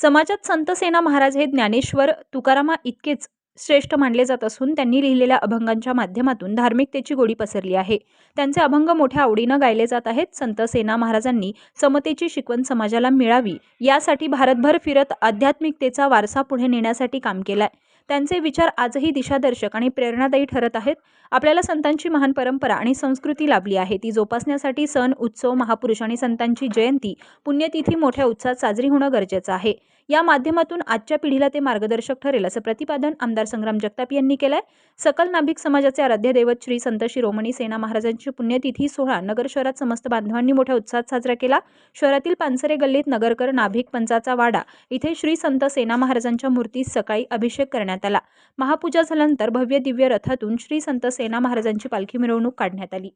समाजात संत सेना महाराज हे ज्ञानेश्वर तुकारामा इतकेच श्रेष्ठ मानले जात असून त्यांनी लिहिलेल्या अभंगांच्या माध्यमातून धार्मिकतेची गोडी पसरली आहे. त्यांचे अभंग मोठ्या आवडीनं गायले जात आहेत. संत सेना महाराजांनी समतेची शिकवण समाजाला मिळावी यासाठी भारतभर फिरत आध्यात्मिकतेचा वारसा पुढे नेण्यासाठी काम केलंय. त्यांचे विचार आजही दिशादर्शक आणि प्रेरणादायी ठरत आहेत. आपल्याला संतांची महान परंपरा आणि संस्कृती लाभली आहे. ती जोपासण्यासाठी सण उत्सव महापुरुष आणि संतांची जयंती पुण्यतिथी मोठ्या उत्साहात साजरी होणं गरजेचं आहे. या माध्यमातून आजच्या पिढीला ते मार्गदर्शक ठरेल असं प्रतिपादन आमदार संग्राम जगताप यांनी केलंय. सकल नाभिक समाजाचे आराध्य दैवत श्री संत शिरोमणी सेना महाराजांची पुण्यतिथी सोहळा नगर शहरात समस्त बांधवांनी मोठ्या उत्साहात साजरा केला. शहरातील पानसरे गल्लीत नगरकर नाभिक पंचाचा वाडा इथे श्री संत सेना महाराजांच्या मूर्तीस सकाळी अभिषेक करण्यात आला. महापूजा झाल्यानंतर भव्य दिव्य रथातून श्री संत सेना महाराजांची पालखी मिरवणूक काढण्यात आली.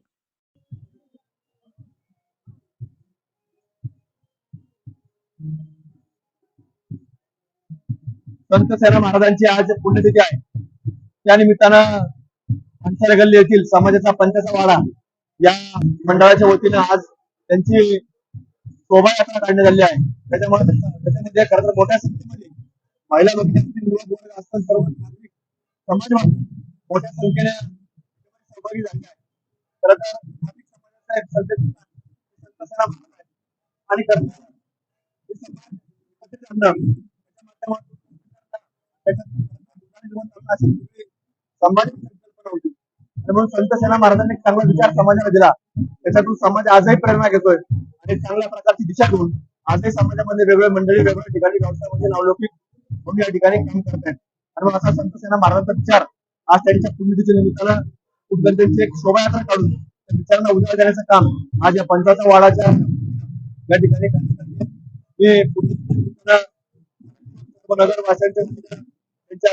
संत सेना महाराजांची आज पुण्यतिथी आहे. त्या निमित्तानं अंसार गल्ली येथील समाजाचा पंचाचा वाडा या मंडळाच्या वतीनं आज त्यांची शोभायात्रा काढण्यात आली आहे. त्याच्यामुळे त्याच्यामध्ये खरं तर मोठ्या संख्येमध्ये महिला भगिनी असतील, युवक वर्ग असतील, सर्व नागरिक समाज मोठ्या संख्येने सहभागी झाले आहेत. खरं तर नागरिक समाजाचा एक संदेश संत आहे. आणि खरं संकल्पना होती म्हणून संत सेना महाराजांनी चांगला विचार समाजाला दिला. त्याच्यातून समाज आजही प्रेरणा घेतोय. आणि चांगल्या प्रकारची दिशा घेऊन आजही समाजामध्ये वेगवेगळ्या मंडळी वेगवेगळ्या ठिकाणी व्यवसायामध्ये नावलौकिक म्हणून या ठिकाणी काम करत आहेत आणि मग असा संत सेना महाराजांचा विचार आज त्यांच्या पुण्यतिथीच्या निमित्तानं त्यांची एक शोभायात्रा काढून त्या विचारांना उजाळा देण्याचं काम आज या पंचाचा वाडाच्या या ठिकाणी करण्यात आले. मी पुण्यतिथीच्या निमित्तानं नगरवासियांच्या त्यांच्या